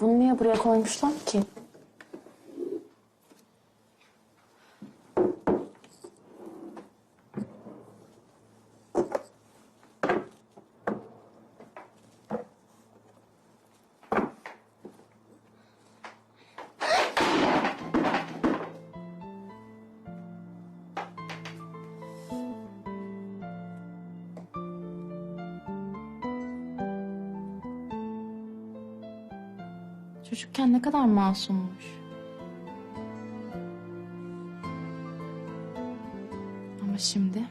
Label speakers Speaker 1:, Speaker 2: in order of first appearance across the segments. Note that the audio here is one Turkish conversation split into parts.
Speaker 1: Bunu niye buraya koymuşlar ki? Çocukken ne kadar masummuş. Ama şimdi...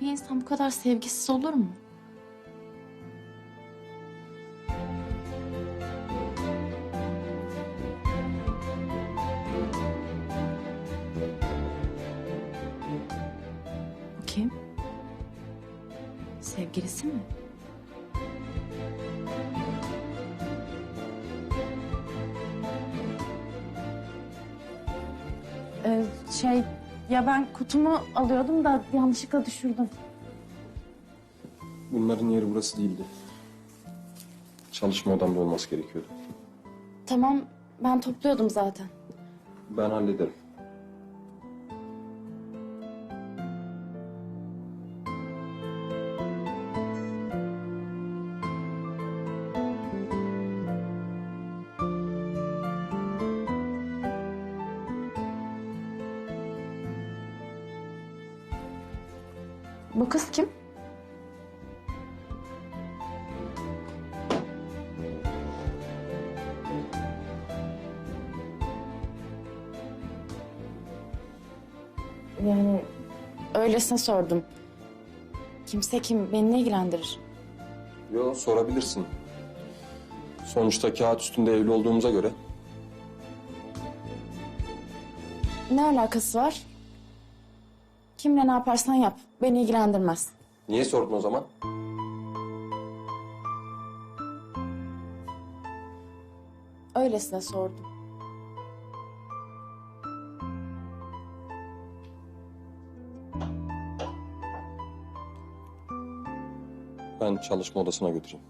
Speaker 1: Bir insan bu kadar sevgisiz olur mu? Kim? Sevgilisi mi? Ee, şey ya ben kutumu alıyordum da yanlışlıkla düşürdüm.
Speaker 2: Bunların yeri burası değildi. Çalışma odamda olması gerekiyordu.
Speaker 1: Tamam ben topluyordum zaten.
Speaker 2: Ben hallederim.
Speaker 1: Bu kız kim? Yani öylesine sordum. Kimse kim beni ne ilgilendirir?
Speaker 2: Yo sorabilirsin. Sonuçta kağıt üstünde evli olduğumuza göre
Speaker 1: Ne alakası var? Kimle ne yaparsan yap. Beni ilgilendirmez.
Speaker 2: niye sordun o zaman?
Speaker 1: Öylesine sordum.
Speaker 2: Ben çalışma odasına götüreyim.